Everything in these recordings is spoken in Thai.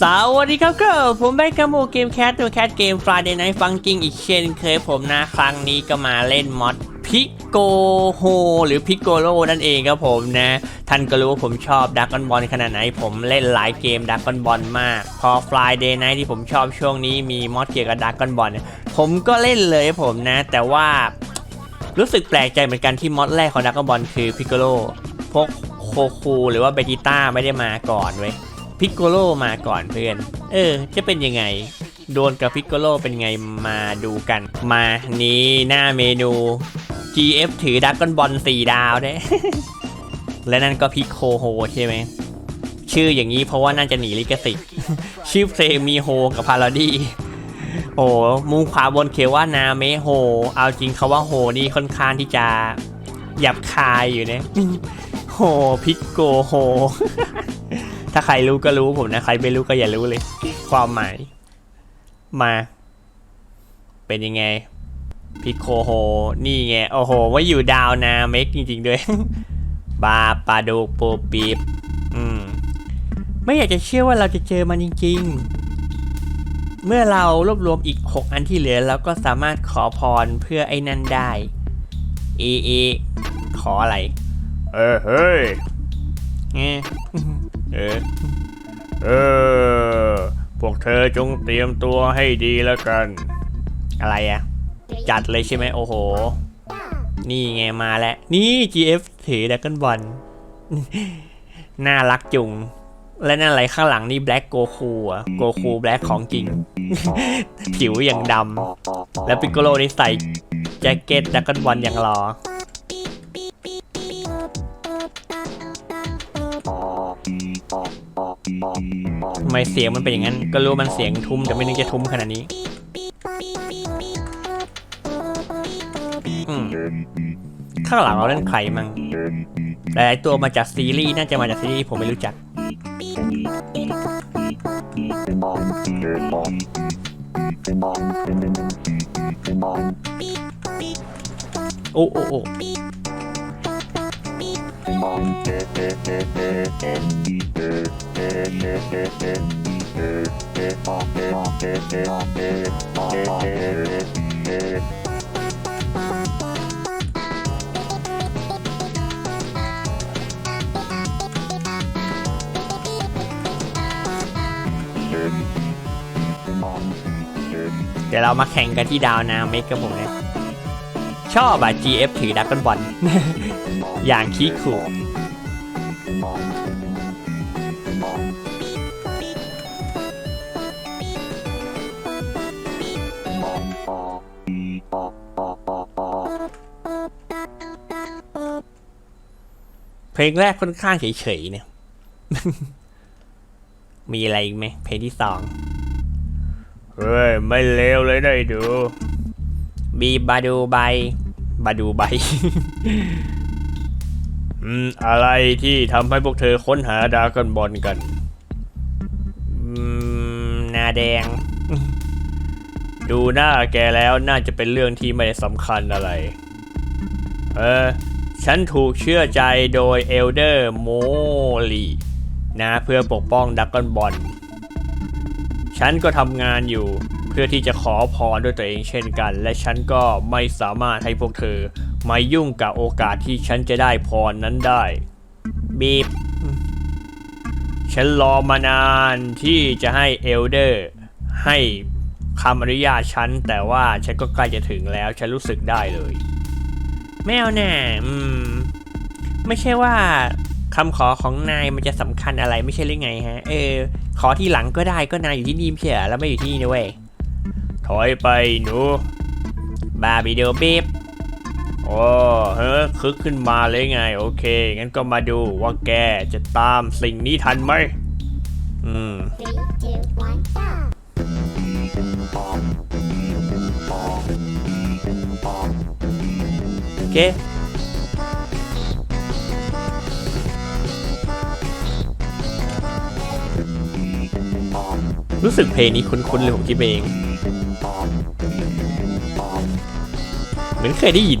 สวัสดีครับก็ผมแบงค์กาโมเกมแคทตัวแคทเกม Friday Night Funkin' อีกเช่นเคยผมนะครั้งนี้ก็มาเล่นมอดพิกโกโฮหรือพิกโกโลนั่นเองครับผมนะ ท่านก็รู้ว่าผมชอบดัก o n บอลขนาดไหน ผมเล่นหลายเกมดัก o n บอลมาก พอ Friday Night ที่ผมชอบช่วงนี้มีมอดเกี่ยวกับดัก o n บอลผมก็เล่นเลยผมนะ แต่ว่ารู้สึกแปลกใจเหมือนกันที่มอดแรกของดัก o n บอลคือพิกโกโลพวกโคคูหรือว่าเบจิต้าไม่ได้มาก่อนเว้ย พิกโกโลมาก่อนเพื่อน เออ จะเป็นยังไง โดนกับพิกโกโลเป็นไงมาดูกัน มานี้หน้าเมนู GF ถือดักกอนบอลสี่ดาวได้และนั่นก็พิกโคโฮใช่ไหม ชื่ออย่างนี้เพราะว่าน่าจะหนีลิขสิทธิ์ชื่อเพลงมีโฮกับพาราดี้โอ้มุมขวาบนเขียนว่านาเมโฮ เอาจริงเขาว่าโฮนี่ค่อนข้างที่จะหยับคายอยู่เนี่ยโฮพิกโกโฮ ถ้าใครรู้ก็รู้ผมนะ ใครไม่รู้ก็อย่ารู้เลย ความหมาย มา เป็นยังไง พิโคโฮ นี่ไง โอ้โห ว่าอยู่ดาวนาเมกจริง ๆ ด้วย บาปาดูปูปีบอืม ไม่อยากจะเชื่อว่าเราจะเจอมันจริง ๆ เมื่อเรารวบรวมอีก 6 อันที่เหลือเราก็สามารถขอพรเพื่อไอ้นั่นได้ เอเอ ขออะไร เออเฮ้ยเงี้ เออเออ พวกเธอจงเตรียมตัวให้ดีแล้วกัน อะไรอะจัดเลยใช่ไหมโอ้โห นี่ไงมาแล้ว นี่ GF ถือดักเกิลบอลน่ารักจุง และนั่นอะไรข้างหลังนี่แบล็กโกคูอะโกคูแบล็กของจริง ผิวอย่างดำ แล้วปิกโกโลนี่ใส่แจ็คเก็ตดักเกิลบอลอย่างรอ ทำไมเสียงมันเป็นอย่างนั้น ก็รู้มันเสียงทุ้มแต่ไม่นึกจะทุ้มขนาดนี้อืมข้างหลังเราเล่นใครมั่งหลายๆตัวมาจากซีรีส์น่าจะมาจากซีรีส์ผมไม่รู้จัก โอ้โอ้โอ้ เดี๋ยวเรามาแข่งกันที่ดาวนาเมกกับผมเลย ชอบอะ GF ถือดักกันบอลอย่างขี้ขู่เพลงแรกค่อนข้างเฉยๆเนี่ย มีอะไรอีกไหมเพลงที่สอง เฮ้ย ไม่เลวเลยได้ดู บีบาดูใบ บาดูใบอืมอะไรที่ทำให้พวกเธอค้นหาดาก้อนบอลกัน อืมหนาแดง ดูหน้าแกแล้วน่าจะเป็นเรื่องที่ไม่สำคัญอะไร เออ ฉันถูกเชื่อใจโดยเอลเดอร์โมลีนะเพื่อปกป้องดักกอนบอล ฉันก็ทำงานอยู่ เพื่อที่จะขอพรด้วยตัวเองเช่นกัน และฉันก็ไม่สามารถให้พวกเธอมายุ่งกับโอกาสที่ฉันจะได้พรนั้นได้ บีบ ฉันรอมานานที่จะให้เอลเดอร์ ให้คำอนุญาตฉัน แต่ว่าฉันก็ใกล้จะถึงแล้ว ฉันรู้สึกได้เลยไม่เอาแน่อืม ไม่ใช่ว่าคำขอของนายมันจะสำคัญอะไรไม่ใช่หรือไงฮะ เออ ขอที่หลังก็ได้ก็นายอยู่ที่นี่เหรอแล้วไม่อยู่ที่นี่นะเว้ย อยไปหนูบาบิโดบีบโอ้เฮ้อคึกขึ้นมาเลยไง โอเค งั้นก็มาดูว่าแกจะตามสิ่งนี้ทันไหมอืมโอเครู้สึกเพลงนี้คุ้นๆเลยผมคิดเอง เหมือนเคยได้ยิน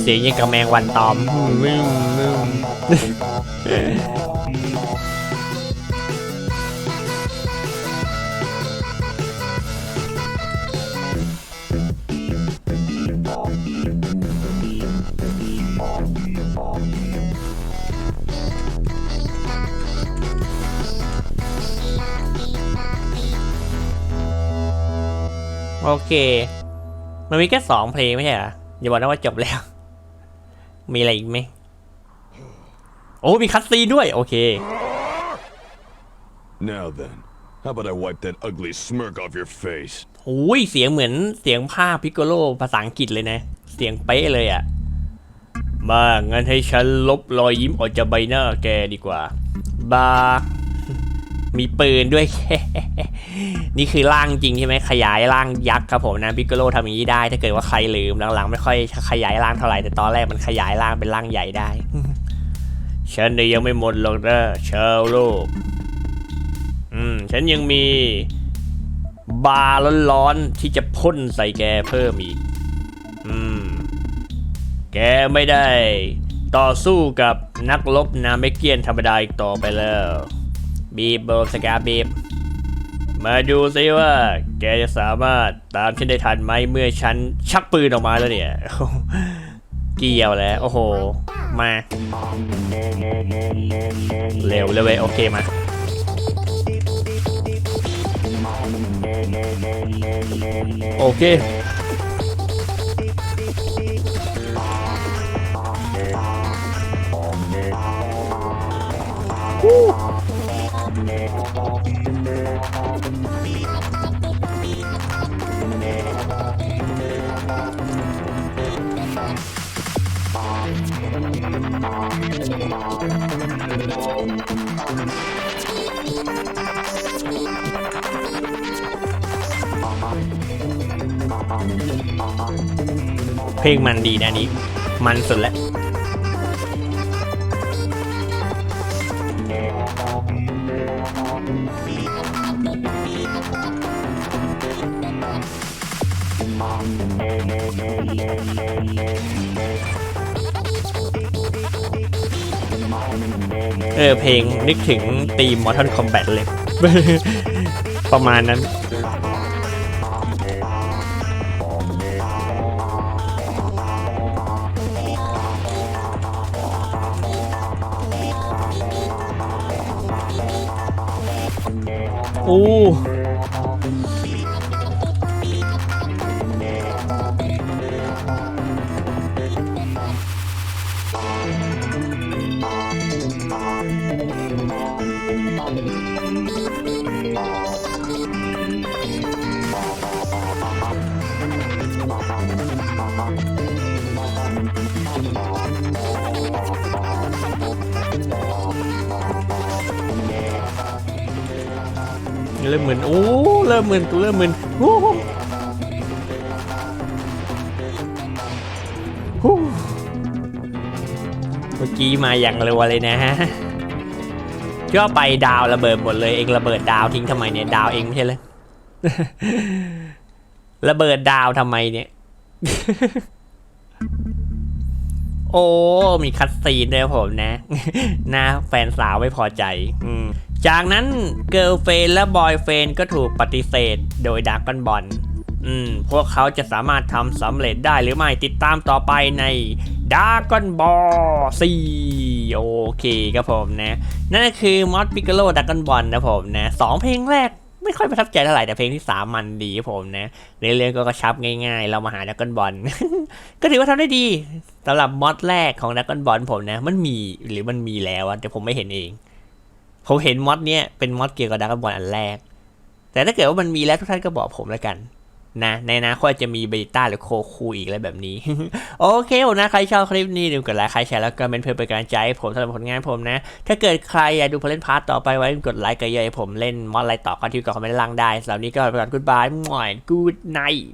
เสียงยังกับแมงวันตอมโอเค มันมีแค่สองเพลงไม่ใช่เหรออย่าบอกนะว่าจบแล้ว มีอะไรอีกไหมโอ้มีคัตซีนด้วย โอเค Now then, how about I wipe that ugly smirk off your face? โอ้ยเสียงเหมือนเสียงภาพพิกโกโลภาษาอังกฤษเลยนะ เสียงเป๊ะเลยอะ่ะมางั้นให้ฉันลบรอยยิ้มออกจากใบหน้าแกดีกว่า บา มีปืนด้วย นี่คือร่างจริงใช่ไหมขยายร่างยักษ์ครับผมนะพิกโกโลทำอย่างนี้ได้ ถ้าเกิดว่าใครลืมหลังๆไม่ค่อยขยายร่างเท่าไหร่แต่ตอนแรกมันขยายร่างเป็นร่างใหญ่ได้ฉันเนี่ยยังไม่หมดหรอกนะชาวโลกอืมฉันยังมีบาร์ร้อนๆที่จะพ่นใส่แกเพิ่มอีก อืม แกไม่ได้ ต่อสู้กับนักรบนาเมเกียนธรรมดาอีกต่อไปแล้ว บีบโบสกาบีบ มาดูซิว่า แกจะสามารถตามฉันได้ทันไหมเมื่อฉันชักปืนออกมาแล้วเนี่ย เกี่ยวแล้ว โอ้โห มา เร็วเลยเว้ยโอเคมาโอเค เพลงมันดีนะนี้ มันสุดแล้ว เออเพลงนึกถึงตีม Mortal Kombat เลย ประมาณนั้นโอ้ เริ่มเหมือนโอ้เริ่มเหมือนกูเริ่มเหมือนโอ้โหเมื่อกี้มาอย่างเร็วเลยนะฮะ ก็ไปดาวระเบิดหมดเลยเองระเบิดดาวทิ้งทำไมเนี่ยดาวเองไม่ใช่เลยระเบิดดาวทำไมเนี่ย โอ้มีคัดซีนด้วยผมนะหน้าแฟนสาวไม่พอใจ อืจากนั้นเกิร์ลเฟนและบอยเฟนก็ถูกปฏิเสธโดยดักกันบอล อืม พวกเขาจะสามารถทำสำเร็จได้หรือไม่ติดตามต่อไปใน Dragon Ball Z โอเคครับผมนะ นั่นคือมอ d พิก o โลดักกอนบอลนะผมนะสองเพลงแรกไม่ค่อยประทับใจเท่าไหร่แต่เพลงที่สามมันดีครับผมนะในเรื่องก็กระชับง่ายๆ เรามาหาดักกอนบอลก็ถือว่าทำได้ดีสำหรับมอดแรกของดักกอนบอลผมนะ มันมีหรือมันมีแล้วแต่ผมไม่เห็นเอง ผมเห็นมอดเนี้ยเป็นมอดเกี่ยวกับดักกอนบอลอันแรก แต่ถ้าเกิดว่ามันมีแล้วทุกท่านก็บอกผมแล้วกัน นะในอนาคตจะมีเบต้าหรือโคคูอีกอะไรแบบนี้ โอเคผมนะ ใครชอบคลิปนี้อย่ากดไลค์ใครแชร์แล้วก็เป็นเพื่อเป็นกำลังใจให้ผมสำหรับผลงานผมนะ ถ้าเกิดใครอยากดูผมเล่นพาร์ทต่อไปไว้กดไลค์กันเยอะให้ผมเล่นมอดอะไรต่อคอนทิวกับคอมเมนต์ล่างได้สำหรับนนี้ก็ไปก่อนกูดบายหมอยกูดไนท์